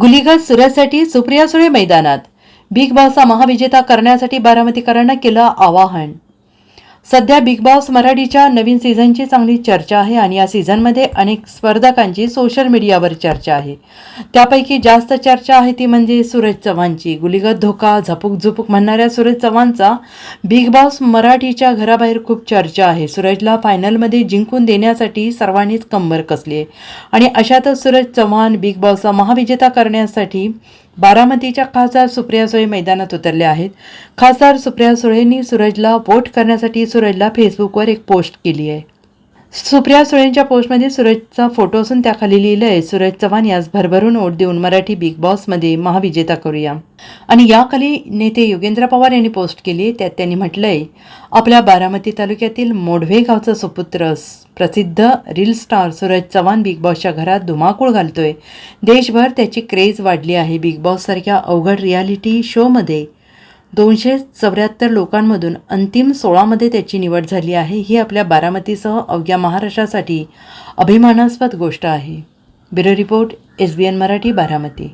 गुलीगत सुरजसाठी सुप्रिया सुळे मैदानात. बिग बॉसचा महाविजेता करण्यासाठी बारामतीकरांना केलं आवाहन. सध्या बिग बॉस मराठीच्या नवीन सीझनची चांगली चर्चा आहे आणि या सीझनमध्ये अनेक स्पर्धकांची सोशल मीडियावर चर्चा आहे. त्यापैकी जास्त चर्चा आहे ती म्हणजे सूरज चव्हाणची. गुलिगत धोका झपूक झुपूक म्हणणाऱ्या सूरज चव्हाणचा बिग बॉस मराठीच्या घराबाहेर खूप चर्चा आहे. सूरजला फायनलमध्ये जिंकून देण्यासाठी सर्वांनीच कंबर कसली आहे. आणि अशातच सूरज चव्हाण बिग बॉसचा महाविजेता करण्यासाठी बारामतीच्या खासदार सुप्रिया सुळे मैदानात उतरल्या आहेत. खासदार सुप्रिया सुळेंनी सूरजला वोट करण्यासाठी सूरजला फेसबुकवर एक पोस्ट केली आहे. सुप्रिया सुळेंच्या पोस्टमध्ये सूरजचा फोटो असून त्याखाली लिहिलं आहे सूरज चव्हाण यास भरभरून ओढ देऊन मराठी बिग बॉसमध्ये महाविजेता करूया. आणि याखाली नेते योगेंद्र पवार यांनी पोस्ट केली त्यात त्यांनी म्हटलं आहे आपल्या बारामती तालुक्यातील मोढवे गावचा सुपुत्र प्रसिद्ध reel star Suraj Chavan Bigg बॉसच्या घरात धुमाकूळ घालतोय. देशभर त्याची क्रेज वाढली आहे. बिग बॉससारख्या अवघड रियालिटी शोमध्ये दोनशे चौऱ्याहत्तर लोकांमधून अंतिम सोळामध्ये त्याची निवड झाली आहे ही आपल्या बारामतीसह अवघ्या महाराष्ट्रासाठी अभिमानास्पद गोष्ट आहे. Bureau report S B N Marathi Baramati.